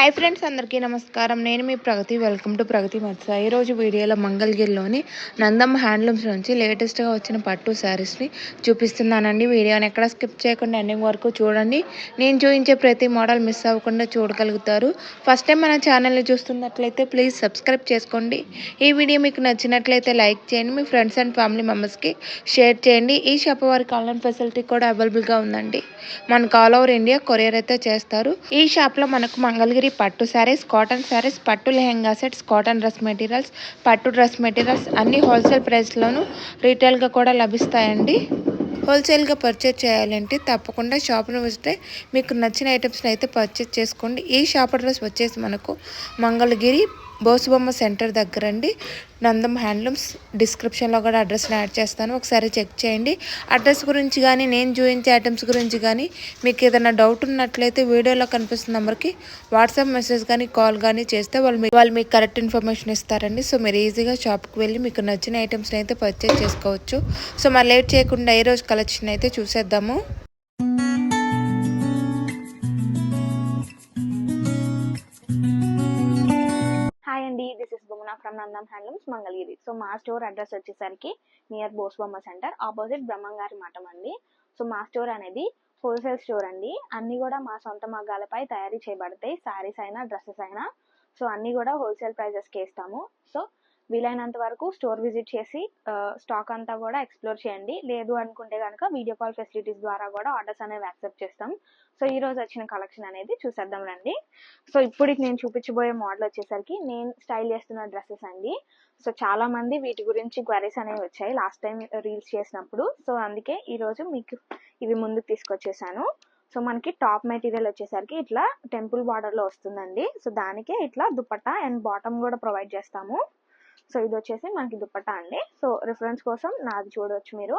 Hi friends అందరికీ నమస్కారం. నేను మీ ప్రగతి. వెల్కమ్ టు ప్రగతి మత్స ఈరోజు వీడియోలో మంగళగిరిలోని నందమ్మ హ్యాండ్లూమ్స్ నుంచి లేటెస్ట్గా వచ్చిన పట్టు శారీస్ని చూపిస్తున్నానండి. వీడియోని ఎక్కడ స్కిప్ చేయకుండా ఎండింగ్ వరకు చూడండి. నేను చూపించే ప్రతి మోడల్ మిస్ అవ్వకుండా చూడగలుగుతారు. ఫస్ట్ టైం మన ఛానల్ని చూస్తున్నట్లయితే ప్లీజ్ సబ్స్క్రైబ్ చేసుకోండి. ఈ వీడియో మీకు నచ్చినట్లయితే లైక్ చేయండి. మీ ఫ్రెండ్స్ అండ్ ఫ్యామిలీ మెంబర్స్కి షేర్ చేయండి. ఈ షాప్ వారికి ఆన్లైన్ ఫెసిలిటీ కూడా అవైలబుల్గా ఉందండి. మనకు ఆల్ ఓవర్ ఇండియా కొరియర్ అయితే చేస్తారు. ఈ షాప్లో మనకు మంగళగిరి పట్టు శారీస్ కాటన్ శారీస్ పట్టు lehenga sets cotton dress materials పట్టు డ్రెస్ మెటీరియల్స్ అన్ని హోల్సేల్ ప్రైస్లోను రీటైల్గా కూడా లభిస్తాయండి. హోల్సేల్గా పర్చేజ్ చేయాలంటే తప్పకుండా షాప్ను వస్తే మీకు నచ్చిన ఐటమ్స్ని అయితే పర్చేజ్ చేసుకోండి. ఈ షాప్ అడ్రస్ వచ్చేసి మనకు మంగళగిరి బోసుబొమ్మ సెంటర్ దగ్గర అండి నందం హ్యాండ్లూమ్స్ డిస్క్రిప్షన్లో కూడా అడ్రస్ని యాడ్ చేస్తాను. ఒకసారి చెక్ చేయండి. అడ్రస్ గురించి కానీ నేను చూపించే ఐటమ్స్ గురించి కానీ మీకు ఏదైనా డౌట్ ఉన్నట్లయితే వీడియోలో కనిపిస్తున్న నెంబర్కి వాట్సాప్ మెసేజ్ కానీ కాల్ కానీ చేస్తే వాళ్ళు వాళ్ళు మీకు కరెక్ట్ ఇన్ఫర్మేషన్ ఇస్తారండి. సో మీరు ఈజీగా షాప్కి వెళ్ళి మీకు నచ్చిన ఐటమ్స్ని అయితే పర్చేజ్ చేసుకోవచ్చు. సో మరి లేట్ చేయకుండా ఏ రోజు కలెక్షన్ అయితే చూసేద్దాము. This is Bommana from Nandam handlooms Mangalagiri so మా స్టోర్ అడ్రస్ వచ్చేసరికి near Bose Bomma centre opposite బ్రహ్మంగారి మఠం అండి. సో మా స్టోర్ అనేది హోల్సేల్ స్టోర్ అండి. అన్ని కూడా మా సొంత మగ్గాలపై తయారీ చేయబడతాయి శారీస్ అయినా డ్రెస్సెస్ అయినా. సో అన్ని కూడా హోల్సేల్ ప్రైజెస్కి ఇస్తాము. సో వీలైనంత వరకు స్టోర్ విజిట్ చేసి స్టాక్ అంతా కూడా ఎక్స్ప్లోర్ చేయండి. లేదు అనుకుంటే కనుక వీడియో కాల్ ఫెసిలిటీస్ ద్వారా కూడా ఆర్డర్స్ అనేవి యాక్సెప్ట్ చేస్తాం. సో ఈ రోజు వచ్చిన కలెక్షన్ అనేది చూసేద్దాం రండి. సో ఇప్పుడు నేను చూపించబోయే మోడల్ వచ్చేసరికి నేను స్టైల్ చేస్తున్న డ్రెస్సెస్ అండి. సో చాలా మంది వీటి గురించి క్వరీస్ అనేవి వచ్చాయి లాస్ట్ టైం రీల్స్ చేసినప్పుడు. సో అందుకే ఈ రోజు మీకు ఇవి ముందుకు తీసుకొచ్చేసాను. సో మనకి టాప్ మెటీరియల్ వచ్చేసరికి ఇట్లా టెంపుల్ బార్డర్లో వస్తుందండి. సో దానికే ఇట్లా దుపట్టా అండ్ బాటమ్ కూడా ప్రొవైడ్ చేస్తాము. సో ఇది వచ్చేసి మనకి దుపట్టా అండి. సో రిఫరెన్స్ కోసం నాది చూడవచ్చు మీరు.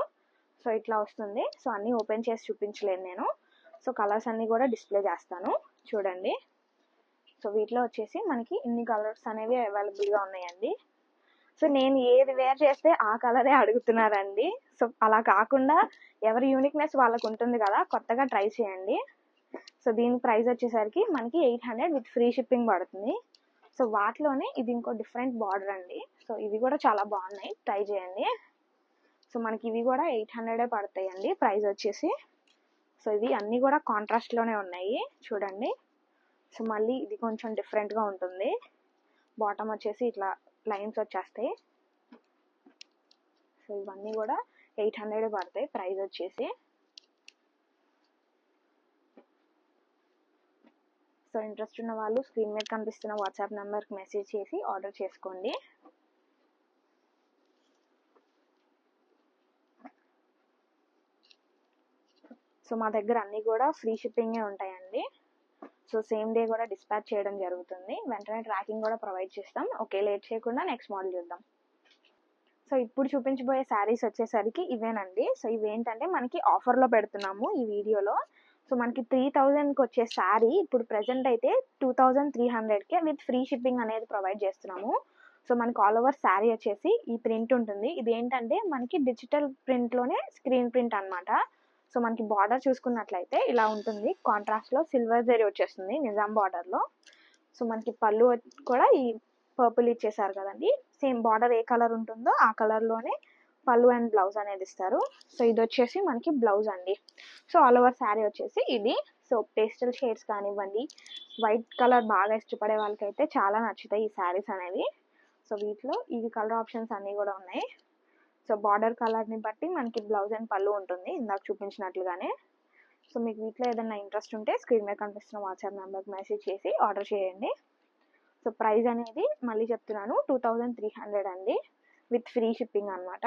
సో ఇట్లా వస్తుంది. సో అన్నీ ఓపెన్ చేసి చూపించలేను నేను. సో కలర్స్ అన్నీ కూడా డిస్ప్లే చేస్తాను. చూడండి. సో వీటిలో వచ్చేసి మనకి ఇన్ని కలర్స్ అనేవి అవైలబుల్గా ఉన్నాయండి. సో నేను ఏది వేర్ చేస్తే ఆ కలరే అడుగుతున్నారండి. సో అలా కాకుండా ఎవరి యూనిక్నెస్ వాళ్ళకు ఉంటుంది కదా కొత్తగా ట్రై చేయండి. సో దీని ప్రైస్ వచ్చేసరికి మనకి eight hundred with free shipping పడుతుంది. సో వాటిలోనే ఇది ఇంకో డిఫరెంట్ బార్డర్ అండి. సో ఇవి కూడా చాలా బాగున్నాయి. ట్రై చేయండి. సో మనకి ఇవి కూడా ఎయిట్ హండ్రెడే పడతాయండి. ప్రైస్ వచ్చేసి. సో ఇవి అన్నీ కూడా కాంట్రాస్ట్లోనే ఉన్నాయి. చూడండి. సో మళ్ళీ ఇది కొంచెం డిఫరెంట్గా ఉంటుంది. బాటమ్ వచ్చేసి ఇట్లా లైన్స్ వచ్చేస్తాయి. సో ఇవన్నీ కూడా ఎయిట్ హండ్రెడ్ పడతాయి. ప్రైస్ వచ్చేసి. సో ఇంట్రెస్ట్ ఉన్న వాళ్ళు స్క్రీన్ మీద కనిపిస్తున్న వాట్సాప్ నెంబర్కి మెసేజ్ చేసి ఆర్డర్ చేసుకోండి. సో మా దగ్గర అన్నీ కూడా ఫ్రీ షిప్పింగే ఉంటాయండి. సో సేమ్ డే కూడా డిస్పాచ్ చేయడం జరుగుతుంది. వెంటనే ట్రాకింగ్ కూడా ప్రొవైడ్ చేస్తాం. ఓకే లేట్ చేయకుండా నెక్స్ట్ మోడల్ చూద్దాం. సో ఇప్పుడు చూపించబోయే శారీస్ వచ్చేసరికి ఇవేనండి. సో ఇవేంటంటే మనకి ఆఫర్లో పెడుతున్నాము ఈ వీడియోలో. సో మనకి త్రీ థౌజండ్కి వచ్చే శారీ ఇప్పుడు ప్రెసెంట్ అయితే టూ థౌజండ్ త్రీ హండ్రెడ్కే విత్ ఫ్రీ షిప్పింగ్ అనేది ప్రొవైడ్ చేస్తున్నాము. సో మనకి ఆల్ ఓవర్ శారీ వచ్చేసి ఈ ప్రింట్ ఉంటుంది. ఇది ఏంటంటే మనకి డిజిటల్ ప్రింట్లోనే స్క్రీన్ ప్రింట్ అన్నమాట. సో మనకి బార్డర్ చూసుకున్నట్లయితే ఇలా ఉంటుంది. కాంట్రాస్ట్లో సిల్వర్ జరీ వచ్చేస్తుంది నిజాం బార్డర్లో సో మనకి పళ్ళు కూడా ఈ పర్పుల్ ఇచ్చేసారు కదండి. సేమ్ బార్డర్ ఏ కలర్ ఉంటుందో ఆ కలర్లోనే పళ్ళు అండ్ బ్లౌజ్ అనేది ఇస్తారు. సో ఇది వచ్చేసి మనకి బ్లౌజ్ అండి. సో ఆల్ ఓవర్ శారీ వచ్చేసి ఇది. సో పేస్టల్ షేడ్స్ కానివ్వండి వైట్ కలర్ బాగా ఇష్టపడే వాళ్ళకైతే చాలా నచ్చుతాయి ఈ శారీస్ అనేవి. సో వీటిలో ఈ కలర్ ఆప్షన్స్ అన్నీ కూడా ఉన్నాయి. సో బార్డర్ కలర్ని బట్టి మనకి బ్లౌజ్ అండ్ పళ్ళు ఉంటుంది ఇందాక చూపించినట్లుగానే. సో మీకు వీటిలో ఏదైనా ఇంట్రెస్ట్ ఉంటే స్క్రీన్ మీద కనిపిస్తున్న వాట్సాప్ నెంబర్కి మెసేజ్ చేసి ఆర్డర్ చేయండి. సో ప్రైస్ అనేది మళ్ళీ చెప్తున్నాను టూ థౌజండ్ త్రీ హండ్రెడ్ అండి విత్ ఫ్రీ షిప్పింగ్ అనమాట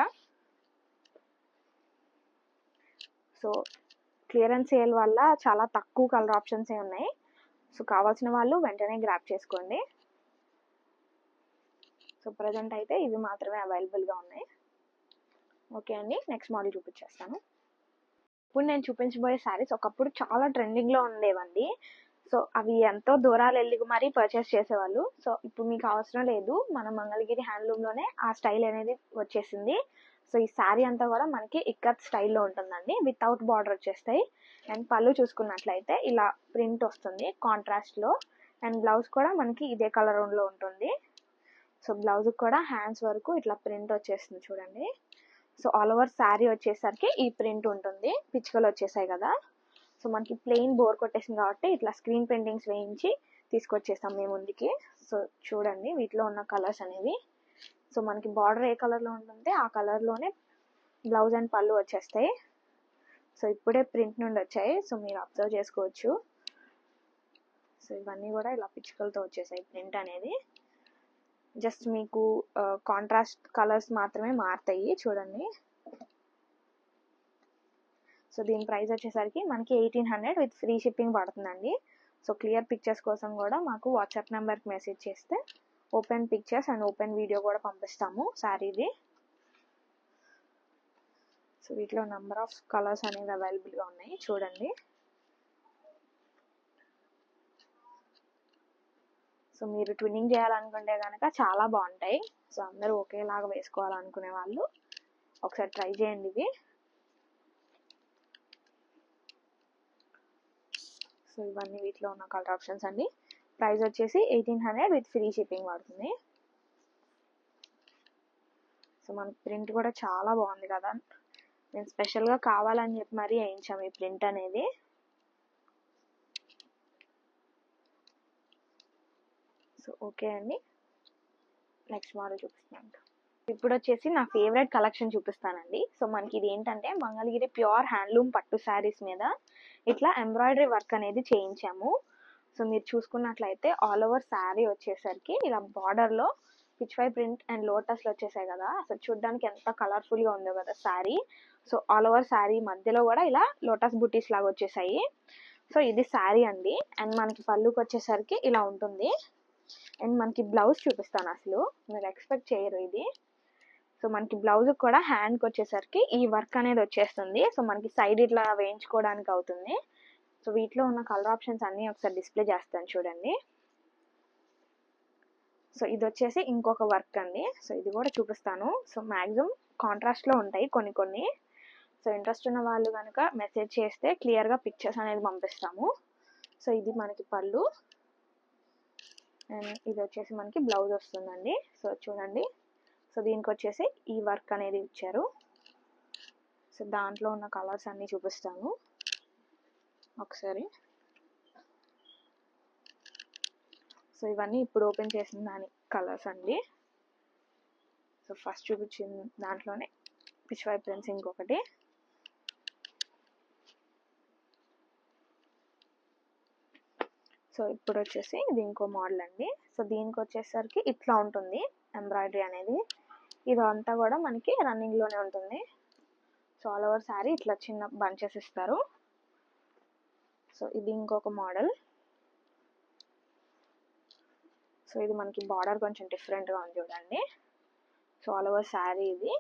సో క్లియరెన్స్ సేల్ వల్ల చాలా తక్కువ కలర్ ఆప్షన్స్ ఏ ఉన్నాయి. సో కావాల్సిన వాళ్ళు వెంటనే గ్రాప్ చేసుకోండి. సో ప్రజెంట్ అయితే ఇవి మాత్రమే అవైలబుల్గా ఉన్నాయి. ఓకే అండి నెక్స్ట్ మోడల్ చూపించేస్తాను. ఇప్పుడు నేను చూపించబోయే శారీస్ ఒకప్పుడు చాలా ట్రెండింగ్లో ఉండేవండి. సో అవి ఎంతో దూరాలు వెళ్ళి మరీ పర్చేస్ చేసేవాళ్ళు. సో ఇప్పుడు మీకు అవసరం లేదు. మన మంగళగిరి హ్యాండ్లూమ్లోనే ఆ స్టైల్ అనేది వచ్చేసింది. సో ఈ శారీ అంతా కూడా మనకి ఇక్కత్ స్టైల్లో ఉంటుందండి. వితౌట్ బార్డర్ వచ్చేస్తాయి. అండ్ పళ్ళు చూసుకున్నట్లయితే ఇలా ప్రింట్ వస్తుంది కాంట్రాస్ట్లో అండ్ బ్లౌజ్ కూడా మనకి ఇదే కలర్లో ఉంటుంది. సో బ్లౌజ్ కూడా హ్యాండ్స్ వరకు ఇట్లా ప్రింట్ వచ్చేస్తుంది చూడండి. సో ఆల్ ఓవర్ శారీ వచ్చేసరికి ఈ ప్రింట్ ఉంటుంది. పిచ్చుకలు వచ్చేసాయి కదా. సో మనకి ప్లెయిన్ బోర్ కొట్టేసింది కాబట్టి ఇట్లా స్క్రీన్ పెయింటింగ్స్ వేయించి తీసుకొచ్చేస్తాం మేము ముందుకి. సో చూడండి వీటిలో ఉన్న కలర్స్ అనేవి. సో మనకి బార్డర్ ఏ కలర్లో ఉంటుంది ఆ కలర్లోనే బ్లౌజ్ అండ్ పళ్ళు వచ్చేస్తాయి. సో ఇప్పుడే ప్రింట్ నుండి వచ్చాయి. సో మీరు అబ్జర్వ్ చేసుకోవచ్చు. సో ఇవన్నీ కూడా ఇలా పిచ్చుకలతో వచ్చేసాయి ప్రింట్ అనేది. జస్ట్ మీకు కాంట్రాస్ట్ కలర్స్ మాత్రమే మారుతాయి. చూడండి. సో దీని ప్రైస్ వచ్చేసరికి మనకి eighteen hundred with free shipping పడుతుందండి. సో క్లియర్ పిక్చర్స్ కోసం కూడా మాకు వాట్సాప్ నెంబర్కి మెసేజ్ చేస్తే open pictures and open video కూడా పంపిస్తాము శారీది. సో వీటిలో నెంబర్ ఆఫ్ కలర్స్ అనేవి అవైలబుల్గా ఉన్నాయి. చూడండి. సో మీరు ట్విన్నింగ్ చేయాలనుకుంటే కనుక చాలా బాగుంటాయి. సో అందరూ ఒకేలాగా వేసుకోవాలనుకునే వాళ్ళు ఒకసారి ట్రై చేయండి ఇవి సో ఇవన్నీ వీటిలో ఉన్న కలర్ ఆప్షన్స్ అండి. ప్రైస్ వచ్చేసి eighteen hundred with free shipping పడుతుంది. సో మన ప్రింట్ కూడా చాలా బాగుంది కదా. నేను స్పెషల్గా కావాలని చెప్పి మరీ వేయించాము ఈ ప్రింట్ అనేది. సో ఓకే అండి. నెక్స్ట్ మోడల్ చూపిస్తున్నాను ఇప్పుడు వచ్చేసి నా ఫేవరెట్ కలెక్షన్ చూపిస్తానండి. సో మనకి ఇది ఏంటంటే మంగళగిరి ప్యూర్ హ్యాండ్లూమ్ పట్టు శారీస్ మీద ఇట్లా ఎంబ్రాయిడరీ వర్క్ అనేది చేయించాము. సో మీరు చూసుకున్నట్లయితే ఆల్ ఓవర్ శారీ వచ్చేసరికి ఇలా బార్డర్లో పిచ్వై ప్రింట్ అండ్ లోటస్లు వచ్చేసాయి కదా. అసలు చూడడానికి ఎంత కలర్ఫుల్గా ఉందో కదా sari. So all over sari మధ్యలో కూడా ఇలా లోటస్ బుటీస్ లాగా వచ్చేసాయి. సో ఇది శారీ అండి. అండ్ మనకి పళ్ళుకి వచ్చేసరికి ఇలా ఉంటుంది. అండ్ మనకి బ్లౌజ్ చూపిస్తాను అసలు. మీరు ఎక్స్పెక్ట్ చేయరు ఇది. సో మనకి బ్లౌజ్ కూడా హ్యాండ్కి వచ్చేసరికి ఈ వర్క్ అనేది వచ్చేస్తుంది. సో మనకి సైడ్ ఇట్లా వేయించుకోవడానికి అవుతుంది. సో వీటిలో ఉన్న కలర్ ఆప్షన్స్ అన్నీ ఒకసారి డిస్ప్లే చేస్తాను చూడండి. సో ఇది వచ్చేసి ఇంకొక వర్క్ అండి. సో ఇది కూడా చూపిస్తాను. సో మ్యాక్సిమం కాంట్రాస్ట్లో ఉంటాయి కొన్ని కొన్ని. సో ఇంట్రెస్ట్ ఉన్న వాళ్ళు కనుక మెసేజ్ చేస్తే క్లియర్గా పిక్చర్స్ అనేది పంపిస్తాము. సో ఇది మనకి పళ్ళు. అండ్ ఇది వచ్చేసి మనకి బ్లౌజ్ వస్తుందండి. సో చూడండి. సో దీనికి వచ్చేసి ఈ వర్క్ అనేది ఇచ్చారు. సో దాంట్లో ఉన్న కలర్స్ అన్నీ చూపిస్తాను. ఒకసారి. సో ఇవన్నీ ఇప్పుడు ఓపెన్ చేసిన దాని కలర్స్ అండి. సో ఫస్ట్ చూపించిన దాంట్లోనే పిచ్వై ప్రింట్స్ ఇంకొకటి. సో ఇప్పుడు వచ్చేసి ఇది ఇంకో మోడల్ అండి. సో దీనికి వచ్చేసరికి ఇట్లా ఉంటుంది ఎంబ్రాయిడరీ అనేది. ఇదంతా కూడా మనకి రన్నింగ్లోనే ఉంటుంది. సో ఆల్ ఓవర్ శారీ ఇట్లా చిన్న బంచెస్ ఇస్తారు. సో ఇది ఇంకొక మోడల్. సో ఇది మనకి బార్డర్ కొంచెం డిఫరెంట్గా ఉంది చూడండి. సో ఆల్ ఓవర్ శారీ ఇది.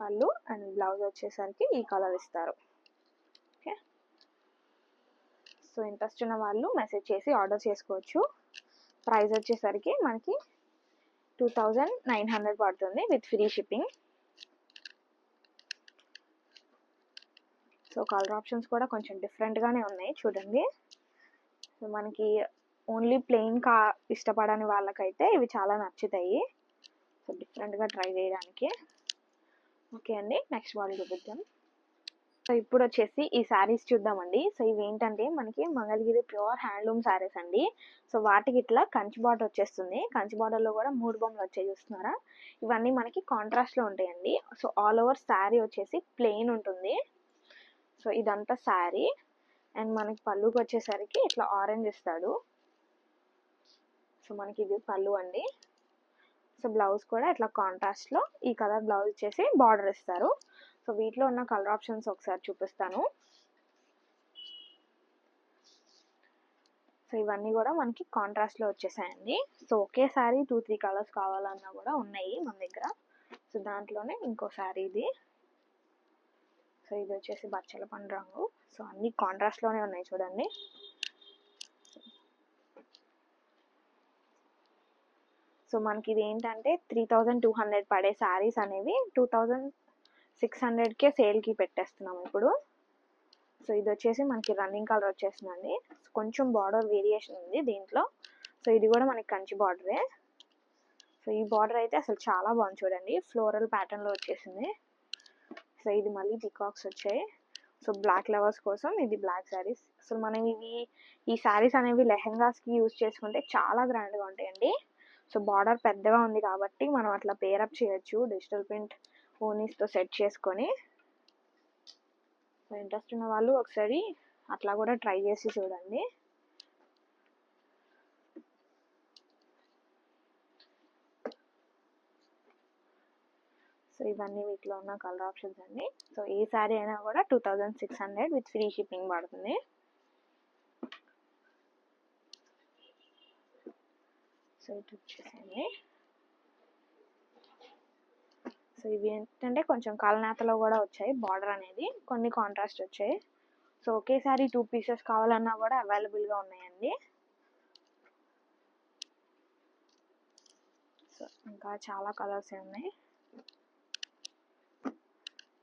పళ్ళు అండ్ బ్లౌజ్ వచ్చేసరికి ఈ కలర్ ఇస్తారు ఓకే సో ఇంట్రెస్ట్ ఉన్న వాళ్ళు మెసేజ్ చేసి ఆర్డర్ చేసుకోవచ్చు. ప్రైస్ వచ్చేసరికి మనకి టూ థౌజండ్ నైన్ హండ్రెడ్ పడుతుంది with free shipping. So colour options కూడా కొంచెం డిఫరెంట్గానే ఉన్నాయి చూడండి. సో మనకి ఓన్లీ ప్లెయిన్ కా ఇష్టపడని వాళ్ళకైతే ఇవి చాలా నచ్చుతాయి. సో డిఫరెంట్గా ట్రై చేయడానికి. ఓకే అండి నెక్స్ట్ వాళ్ళు చూపిద్దాం. సో ఇప్పుడు వచ్చేసి ఈ శారీస్ చూద్దామండి. సో ఇవి ఏంటంటే మనకి మంగళగిరి ప్యూర్ హ్యాండ్లూమ్ శారీస్ అండి. సో వాటికి ఇట్లా కంచి బార్డర్ వచ్చేస్తుంది. కంచి బార్డర్లో కూడా మూడు బొమ్మలు వచ్చాయి చూస్తున్నారా? ఇవన్నీ మనకి కాంట్రాస్ట్లో ఉంటాయండి. సో ఆల్ ఓవర్ శారీ వచ్చేసి ప్లెయిన్ ఉంటుంది. సో ఇదంతా శారీ. అండ్ మనకి పళ్ళుకి వచ్చేసరికి ఇట్లా ఆరెంజ్ ఇస్తాడు. సో మనకి ఇది పళ్ళు అండి. సో బ్లౌజ్ కూడా ఇట్లా కాంట్రాస్ట్లో ఈ కలర్ బ్లౌజ్ ఇచ్చేసి బార్డర్ ఇస్తారు. సో వీటిలో ఉన్న కలర్ ఆప్షన్స్ ఒకసారి చూపిస్తాను. సో ఇవన్నీ కూడా మనకి కాంట్రాస్ట్లో వచ్చేసాయండి. సో ఒకేసారి టూ త్రీ కలర్స్ కావాలన్నా కూడా ఉన్నాయి మన దగ్గర. సో దాంట్లోనే ఇంకో శారీ ఇది. సో ఇది వచ్చేసి బచ్చల పండు రంగు. సో అన్ని కాంట్రాస్ట్లోనే ఉన్నాయి చూడండి. సో మనకి ఇది ఏంటంటే త్రీ థౌజండ్ టూ హండ్రెడ్ పడే శారీస్ అనేవి టూ థౌజండ్ సిక్స్ హండ్రెడ్కే సేల్కి పెట్టేస్తున్నాం ఇప్పుడు. సో ఇది వచ్చేసి మనకి రన్నింగ్ కలర్ వచ్చేసిందండి కొంచెం బార్డర్ వేరియేషన్ ఉంది దీంట్లో. సో ఇది కూడా మనకి కంచి బార్డరే. సో ఈ బార్డర్ అయితే అసలు చాలా బాగుంది చూడండి. ఫ్లోరల్ ప్యాటర్న్లో వచ్చేసింది. సో ఇది మళ్ళీ పికాక్స్ వచ్చాయి. సో బ్లాక్ లవర్స్ కోసం ఇది బ్లాక్ శారీస్. సో మనం ఇవి ఈ శారీస్ అనేవి లెహెంగాస్కి యూజ్ చేసుకుంటే చాలా గ్రాండ్గా ఉంటాయండి. సో బార్డర్ పెద్దగా ఉంది కాబట్టి మనం అట్లా పేరప్ చేయొచ్చు డిజిటల్ ప్రింట్ ఫోనీస్తో సెట్ చేసుకొని సో ఇంట్రెస్ట్ ఉన్న వాళ్ళు ఒకసారి అట్లా కూడా ట్రై చేసి చూడండి. సో ఇవన్నీ వీటిలో ఉన్న కలర్ ఆప్షన్స్ అండి సో ఏ శారీ అయినా కూడా two thousand six hundred with free shipping పడుతుంది. సో ఇది వచ్చేసండి సో ఇవి ఏంటంటే కొంచెం కలనేతలో కూడా వచ్చాయి. బార్డర్ అనేది కొన్ని కాంట్రాస్ట్ వచ్చాయి. సో ఒకేసారి టూ పీసెస్ కావాలన్నా కూడా అవైలబుల్గా ఉన్నాయండి. సో ఇంకా చాలా కలర్స్ ఉన్నాయి.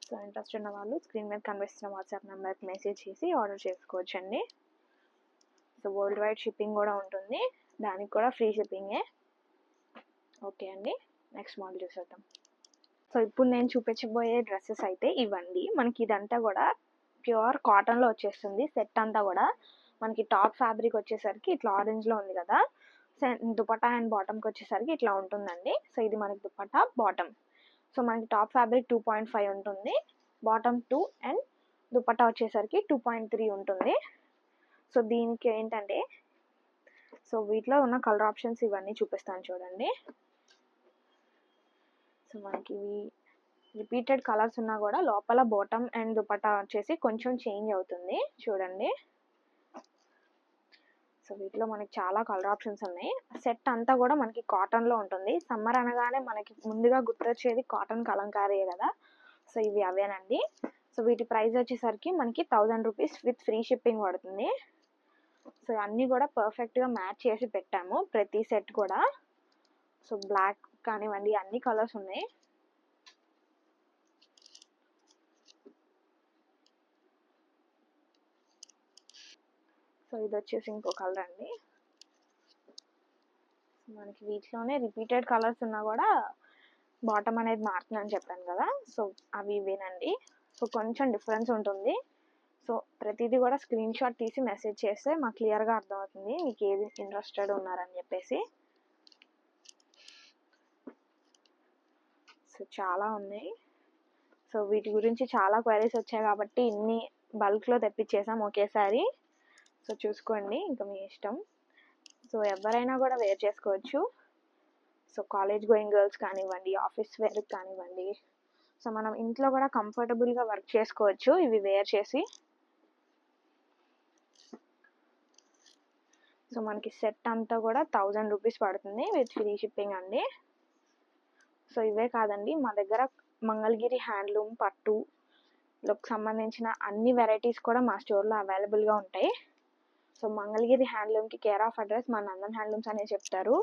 సో ఇంట్రెస్ట్ ఉన్న వాళ్ళు స్క్రీన్ మీద కనిపిస్తున్న వాట్సాప్ నెంబర్కి మెసేజ్ చేసి ఆర్డర్ చేసుకోవచ్చండి. సో వరల్డ్ వైడ్ షిప్పింగ్ కూడా ఉంటుంది. దానికి కూడా ఫ్రీ షిప్పింగే ఓకే అండి. నెక్స్ట్ మోడల్ చూసేద్దాం. సో ఇప్పుడు నేను చూపించబోయే డ్రెస్సెస్ అయితే ఇవ్వండి మనకి ఇదంతా కూడా ప్యూర్ కాటన్లో వచ్చేస్తుంది. సెట్ అంతా కూడా మనకి టాప్ ఫ్యాబ్రిక్ వచ్చేసరికి ఇట్లా ఆరెంజ్లో ఉంది కదా. దుపట్టా అండ్ బాటమ్కి వచ్చేసరికి ఇట్లా ఉంటుందండి. సో ఇది మనకి దుపట్టా బాటమ్. సో మనకి top fabric two point five ఉంటుంది. బాటమ్ టూ అండ్ దుపట్టా వచ్చేసరికి టూ పాయింట్ త్రీ ఉంటుంది. సో దీనికి ఏంటంటే సో వీటిలో ఉన్న కలర్ ఆప్షన్స్ ఇవన్నీ చూపిస్తాను చూడండి. మనకి ఇవి రిపీటెడ్ కలర్స్ ఉన్నా కూడా లోపల బాటమ్ అండ్ దుపటా వచ్చేసి కొంచెం చేంజ్ అవుతుంది. చూడండి. సో వీటిలో మనకి చాలా కలర్ ఆప్షన్స్ ఉన్నాయి. సెట్ అంతా కూడా మనకి కాటన్లో ఉంటుంది. సమ్మర్ అనగానే మనకి ముందుగా గుర్తొచ్చేది కాటన్ కలంకారీయే కదా. సో ఇవి అవేనండి. సో వీటి ప్రైస్ వచ్చేసరికి మనకి thousand rupees with free shipping పడుతుంది. సో అన్నీ కూడా పర్ఫెక్ట్గా మ్యాచ్ చేసి పెట్టాము. ప్రతి సెట్ కూడా. సో బ్లాక్ కానివ్వండి అన్ని కలర్స్ ఉన్నాయి. సో ఇది వచ్చేసి ఇంకో కలర్ అండి. మనకి వీటిలోనే రిపీటెడ్ కలర్స్ ఉన్నా కూడా బాటమ్ అనేది మారుతుందని చెప్పాను కదా. సో అవి ఇవేనండి. సో కొంచెం డిఫరెన్స్ ఉంటుంది. సో ప్రతిదీ కూడా స్క్రీన్ షాట్ తీసి మెసేజ్ చేస్తే మాకు క్లియర్గా అర్థమవుతుంది. మీకు ఏది ఇంట్రెస్టెడ్ ఉన్నారని చెప్పేసి. సో చాలా ఉన్నాయి. సో వీటి గురించి చాలా క్వైరీస్ వచ్చాయి కాబట్టి ఇన్ని బల్క్లో తెప్పించేసాం ఒకేసారి. సో చూసుకోండి ఇంకా మీ ఇష్టం. సో ఎవరైనా కూడా వేర్ చేసుకోవచ్చు. సో కాలేజ్ గోయింగ్ గర్ల్స్ కానివ్వండి ఆఫీస్ వేర్ కానివ్వండి. సో మనం ఇంట్లో కూడా కంఫర్టబుల్గా వర్క్ చేసుకోవచ్చు ఇవి వేర్ చేసి. సో మనకి సెట్ అంతా కూడా థౌజండ్ రూపీస్ పడుతుంది విత్ ఫ్రీ షిప్పింగ్ అండి. సో ఇవే కాదండి. మా దగ్గర మంగళగిరి హ్యాండ్లూమ్ పట్టు లకు సంబంధించిన అన్ని వెరైటీస్ కూడా మా స్టోర్లో అవైలబుల్గా ఉంటాయి. సో మంగళగిరి హ్యాండ్లూమ్కి కేర్ ఆఫ్ అడ్రస్ మా నందన్ హ్యాండ్లూమ్స్ అనే చెప్తారు.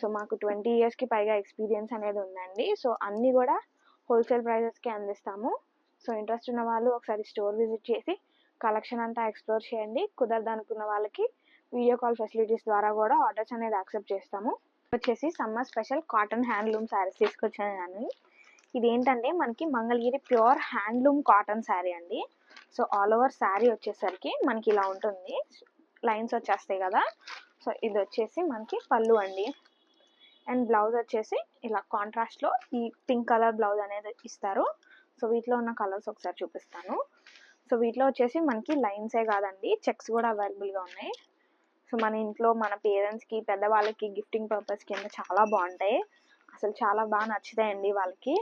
సో మాకు ట్వంటీ ఇయర్స్కి పైగా ఎక్స్పీరియన్స్ అనేది ఉందండి. సో అన్నీ కూడా హోల్సేల్ ప్రైజెస్కి అందిస్తాము. సో ఇంట్రెస్ట్ ఉన్న వాళ్ళు ఒకసారి స్టోర్ విజిట్ చేసి కలెక్షన్ అంతా ఎక్స్ప్లోర్ చేయండి. కుదరదనుకున్న వాళ్ళకి వీడియో కాల్ ఫెసిలిటీస్ ద్వారా కూడా ఆర్డర్స్ అనేది యాక్సెప్ట్ చేస్తాము. వచ్చేసి summer special cotton handloom saris తీసుకొచ్చాను నేను. ఇది ఏంటంటే మనకి Mangalagiri pure handloom cotton sari అండి. సో ఆల్ ఓవర్ శారీ వచ్చేసరికి మనకి ఇలా ఉంటుంది. లైన్స్ వచ్చేస్తాయి కదా. సో ఇది వచ్చేసి మనకి పళ్ళు అండి. అండ్ బ్లౌజ్ వచ్చేసి ఇలా కాంట్రాస్ట్లో ఈ పింక్ కలర్ బ్లౌజ్ అనేది ఇస్తారు. సో వీటిలో ఉన్న కలర్స్ ఒకసారి చూపిస్తాను. సో వీటిలో వచ్చేసి మనకి లైన్సే కాదండి. చెక్స్ కూడా అవైలబుల్గా ఉన్నాయి. సో మన ఇంట్లో మన పేరెంట్స్కి పెద్దవాళ్ళకి గిఫ్టింగ్ పర్పస్ కింద చాలా బాగుంటాయి అసలు చాలా బాగా నచ్చుతాయండి వాళ్ళకి.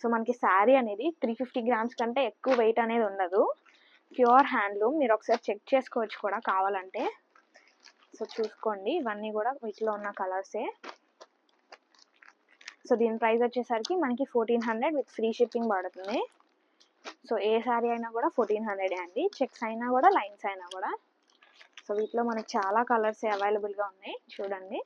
సో మనకి శారీ అనేది త్రీ ఫిఫ్టీ గ్రామ్స్ కంటే ఎక్కువ వెయిట్ అనేది ఉండదు. ప్యూర్ హ్యాండ్లూమ్ మీరు ఒకసారి చెక్ చేసుకోవచ్చు కూడా కావాలంటే. సో చూసుకోండి. ఇవన్నీ కూడా వీటిలో ఉన్న కలర్సే. సో దీని ప్రైస్ వచ్చేసరికి మనకి fourteen hundred with free shipping పడుతుంది. సో ఏ శారీ అయినా కూడా ఫోర్టీన్ హండ్రెడే అండి. చెక్స్ అయినా కూడా లైన్స్ అయినా కూడా. సో వీటిలో మనకి చాలా కలర్స్ అవైలబుల్గా ఉన్నాయి. చూడండి.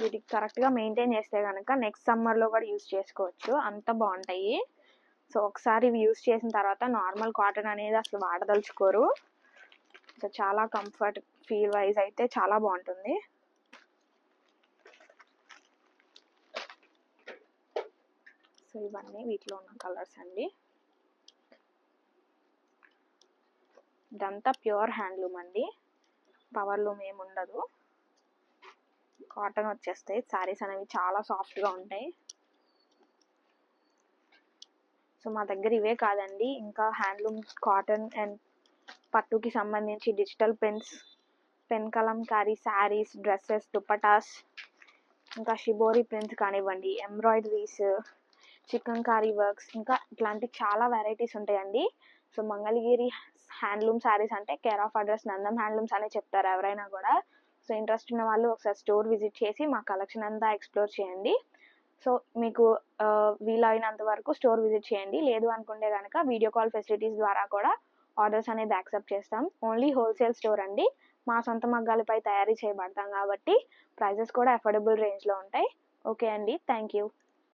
వీటికి కరెక్ట్గా మెయింటైన్ చేస్తే కనుక నెక్స్ట్ సమ్మర్లో కూడా యూస్ చేసుకోవచ్చు. అంత బాగుంటాయి. సో ఒకసారి ఇవి యూస్ చేసిన తర్వాత నార్మల్ కాటన్ అనేది అసలు వాడదలుచుకోరు. సో చాలా కంఫర్ట్ ఫీల్ వైజ్ అయితే చాలా బాగుంటుంది. సో ఇవన్నీ వీటిలో ఉన్న కలర్స్ అండి. ఇదంతా ప్యూర్ హ్యాండ్లూమ్ అండి. పవర్లూమ్ ఏమి ఉండదు. కాటన్ వచ్చేస్తాయి. శారీస్ అనేవి చాలా సాఫ్ట్గా ఉంటాయి. సో మా దగ్గర ఇవే కాదండి. ఇంకా హ్యాండ్లూమ్ కాటన్ అండ్ పట్టుకి సంబంధించి digital pens pen Kalamkari sarees dresses dupattas ఇంకా షిబోరి ప్రింట్స్ కానివ్వండి ఎంబ్రాయిడరీస్ చికెన్ కారీ వర్క్స్ ఇంకా ఇట్లాంటి చాలా వెరైటీస్ ఉంటాయండి. సో మంగళగిరి హ్యాండ్లూమ్ శారీస్ అంటే care of address Nandam handlooms అనే చెప్తారు ఎవరైనా కూడా. సో ఇంట్రెస్ట్ ఉన్న వాళ్ళు ఒకసారి స్టోర్ విజిట్ చేసి మా కలెక్షన్ అంతా ఎక్స్ప్లోర్ చేయండి. సో మీకు వీలైనంత వరకు స్టోర్ విజిట్ చేయండి. లేదు అనుకుంటే కనుక వీడియో కాల్ ఫెసిలిటీస్ ద్వారా కూడా ఆర్డర్స్ అనేది యాక్సెప్ట్ చేస్తాం. ఓన్లీ హోల్సేల్ స్టోర్ అండి. మా సొంత మగ్గాలపై తయారీ చేయబడతాం కాబట్టి ప్రైజెస్ కూడా అఫోర్డబుల్ రేంజ్లో ఉంటాయి. ఓకే అండి. Thank you.